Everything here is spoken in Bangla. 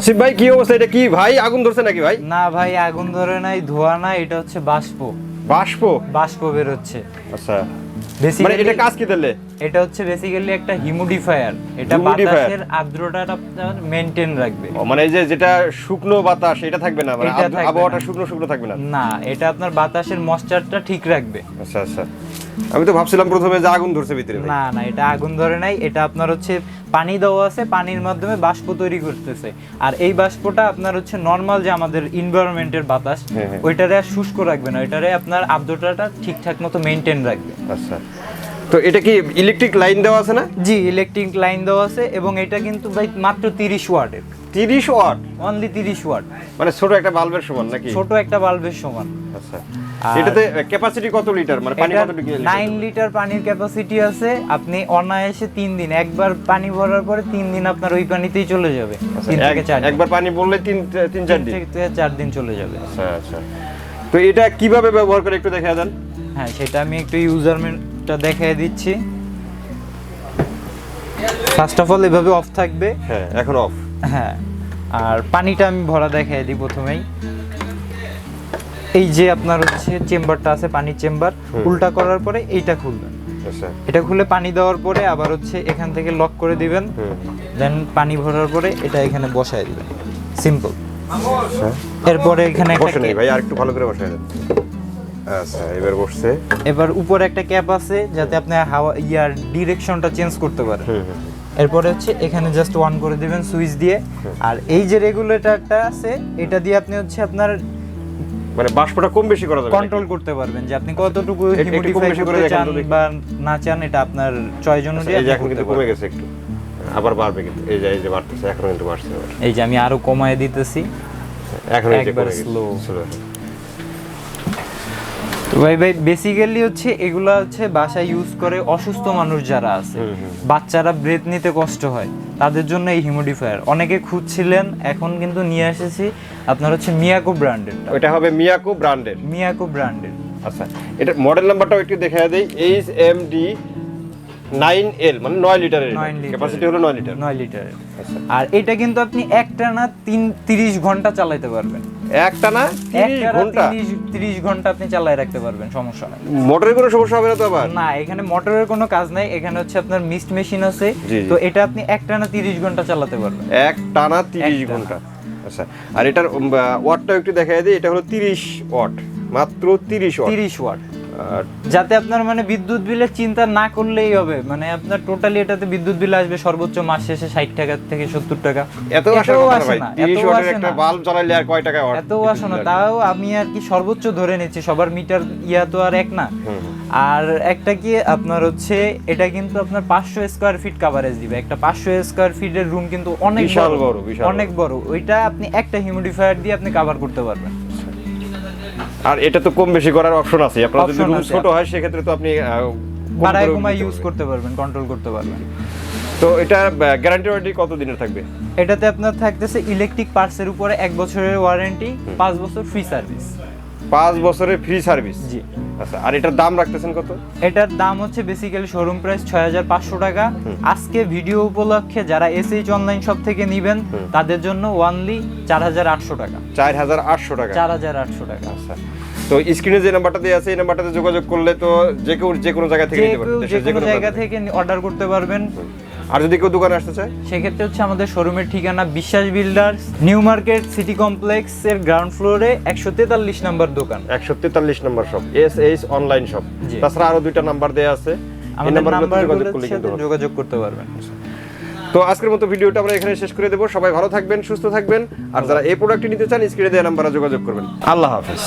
আসিফ ভাই কি অবস্থা? এটা কি ভাই আগুন ধরছে নাকি ভাই? না ভাই আগুন ধরে নাই ধোয়া না এটা হচ্ছে বাষ্প। বাষ্প? বাষ্প বেরোচ্ছে। আচ্ছা। মানে এটা কাজ কি দিলে এটা হচ্ছে বেসিক্যালি একটা হিমোডিফায়ার এটা? বাতাসের আর্দ্রতাটা আপনার মেনটেন রাখবে মানে এই যে যেটা শুকনো বাতাস এটা থাকবে না? মানে আবহাওয়াটা শুকনো শুকনো থাকবে না? না এটা আপনার বাতাসের ময়েশ্চারটা ঠিক রাখবে। আচ্ছা আচ্ছা। আমি তো ভাবছিলাম প্রথমে যে আগুন ধরছে ভিতরে না না এটা আগুন ধরে নাই এটা আপনার হচ্ছে পানি দেওয়া আছে পানির মাধ্যমে বাষ্প তৈরি করতেছে। আর এই বাষ্পটা আপনার হচ্ছে নর্মাল যে আমাদের এনভায়রনমেন্টের বাতাস হ্যাঁ, হ্যাঁ। ওইটারে আর শুষ্ক রাখবে না ওইটারে আপনার আর্দ্রতাটা ঠিকঠাক মতো মেনটেন রাখবে। আচ্ছা। তো এটা কি ইলেকট্রিক লাইন দেওয়া আছে না? জি ইলেকট্রিক লাইন দেওয়া আছে এবং এটা কিন্তু ভাই মাত্র তিরিশ ওয়াটের তিরিশ ওয়াট অনলি তিরিশ ওয়াট মানে ছোট একটা বাল্বের সমান নাকি? ছোট একটা বাল্বের সমান। আচ্ছা। এটাতে ক্যাপাসিটি কত লিটার মানে পানি কত লিটার নাইন লিটার পানির ক্যাপাসিটি আছে। আপনি অনায়াসে তিন দিন একবার পানি ভরার পরে তিন দিন আপনার ওই পানিতেই চলে যাবে। থেকে চার একবার পানি বললে তিন তিন চার তিন দিন? থেকে চার দিন চলে যাবে। আচ্ছা আচ্ছা। তো এটা কীভাবে ব্যবহার করে একটু দেখা দেন হ্যাঁ সেটা আমি একটু ইউজারমেন্টটা দেখিয়ে দিচ্ছি। ফার্স্ট অফ অল এভাবে অফ থাকবে। হ্যাঁ এখন অফ হ্যাঁ আর পানিটা আমি ভরা দেখিয়ে দিই প্রথমেই। এই যে আপনার হচ্ছে চেম্বারটা আছে পানির চেম্বার উল্টা করার পরে এইটা খুলবেন। আচ্ছা। এটা খুলে পানি দেওয়ার পরে আবার হচ্ছে এখান থেকে লক করে দিবেন। দেন পানি ভরার পরে এটা এখানে বসায় দিবেন। সিম্পল আচ্ছা। এরপরে এখানে একটা বসে নেই cap- ভাই আর একটু ভালো করে বসে দেন। আচ্ছা এবার বসছে। এবার উপরে একটা ক্যাপ আছে যাতে আপনি হাওয়া ইয়ার ডিরেকশনটা চেঞ্জ করতে পারেন। এরপরে হচ্ছে এখানে জাস্ট অন করে দিবেন সুইচ দিয়ে। আর এই যে রেগুলেটরটা আছে এটা দিয়ে আপনি হচ্ছে আপনার মানে বাষ্পটা কম বেশি করা যাবে কন্ট্রোল করতে পারবেন যে আপনি কতটুকু একটু কম হিউমিডিফাই বেশি করে করতে চান বা না চান এটা আপনার চয়েস অনুযায়ী এই যে এখন কিন্তু কমে গেছে একটু। আবার বাড়বে কিন্তু। এই যে এই যে বাড়তেছে এখন কিন্তু বাড়ছে এই যে আমি আরও কমায় দিতেছি। এখন একবার। Slow। তো ভাই ভাই বেসিক্যালি হচ্ছে এগুলা হচ্ছে বাসায় ইউজ করে অসুস্থ মানুষ যারা আছে। বাচ্চারা ব্রেথ নিতে কষ্ট হয় তাদের জন্য এই হিমোডিফায়ার অনেকে খুঁজছিলেন এখন কিন্তু নিয়ে এসেছি আপনার হচ্ছে মিয়াকো ব্র্যান্ডের ওটা হবে মিয়াকো ব্র্যান্ডের মিয়াকো ব্র্যান্ডের আচ্ছা এটা মডেল নাম্বারটাও একটু দেখা দেই H M D nine L মানে নয় লিটারের 9 লিটারের। ক্যাপাসিটি হলো নয় লিটার নয় লিটারের আচ্ছা। আর এটা কিন্তু আপনি একটানা তিন তিরিশ ঘণ্টা চালাতে পারবেন। একটা না? তিরিশ একটানা ঘণ্টা? তিরিশ তিরিশ ঘণ্টা আপনি চালায় রাখতে পারবেন সমস্যা নাই। মোটরের কোনো সমস্যা হবে না তো আবার? না এখানে মোটরের কোনো কাজ নাই এখানে হচ্ছে আপনার মিস্ট মেশিন আছে। তো এটা আপনি একটানা তিরিশ ঘণ্টা চালাতে পারবেন। এক টানা তিরিশ একটানা। ঘণ্টা। আচ্ছা আর এটার ওয়াটটা একটু দেখা দিই এটা হলো তিরিশ ওয়াট মাত্র তিরিশ ওয়াট। তিরিশ ওয়াট। আর যাতে আপনার মানে বিদ্যুৎ বিলের চিন্তা না করলেই হবে। মানে আপনার টোটালি এটাতে বিদ্যুৎ বিল আসবে সর্বোচ্চ মাস শেষে ষাট টাকা থেকে সত্তর টাকা। এত এতও আসে না, এতও আসে না। বাল্ব চালাইলে আর কয় টাকা ওয়াট এত না তাও আমি আর কি সর্বোচ্চ ধরে নিচ্ছি সবার মিটার ইয়া তো আর এক না। আর একটা কি আপনার হচ্ছে এটা কিন্তু আপনার পাঁচশো স্কোয়ার ফিট কাভারেজ দিবে। একটা পাঁচশো স্কোয়ার ফিটের রুম কিন্তু অনেক বড়, অনেক বড়। ওইটা আপনি একটা হিউমিডিফায়ার দিয়ে আপনি কাভার করতে পারবেন। আর এটা তো কম বেশি করার অপশন আছে। আপনার যদি রুম ছোট হয় সেক্ষেত্রে তো আপনি বাড়ায় কমায় ইউজ করতে পারবেন কন্ট্রোল করতে পারবেন। তো এটা গ্যারান্টি ওয়ারেন্টি কত দিনের থাকবে? এটাতে আপনার থাকতেছে ইলেকট্রিক পার্টসের উপরে এক বছরের ওয়ারেন্টি পাঁচ বছর ফ্রি সার্ভিস পাঁচ বছরের ফ্রি সার্ভিস জি। আচ্ছা আর এটার দাম রাখতেছেন কত? এটার দাম হচ্ছে বেসিক্যালি শোরুম প্রাইস ছয় হাজার পাঁচশো টাকা। আজকে ভিডিও উপলক্ষে যারা এসএইচ অনলাইন শপ থেকে নিবেন তাদের জন্য ওয়ানলি চার হাজার আটশো টাকা। চার হাজার আটশো টাকা। চার হাজার আটশো টাকা। আচ্ছা তো স্ক্রিনে যে নাম্বারটা দেওয়া আছে এই নাম্বারটাতে যোগাযোগ করলে তো যে কেউ যে কোনো জায়গা থেকে যে নিতে যে কোনো জায়গা থেকে অর্ডার করতে পারবেন। আর যদি কেউ দোকানে আসতে চায়? সেক্ষেত্রে হচ্ছে আমাদের শোরুমের ঠিকানা Biswas builders new market city complex এর গ্রাউন্ড ফ্লোরে একশো তেতাল্লিশ নাম্বার দোকান। একশো তেতাল্লিশ number shop S H online shop. তাছাড়া আরও দুইটা নাম্বার দেওয়া আছে। আমাদের। যোগাযোগ করতে পারবেন। তো আজকের মতো ভিডিওটা আমরা এখানে শেষ করে দেবো। সবাই ভালো থাকবেন সুস্থ থাকবেন। আর যারা এই প্রোডাক্টটি নিতে চান স্ক্রিনে দেওয়া নাম্বারে যোগাযোগ করবেন। আল্লাহ হাফেজ।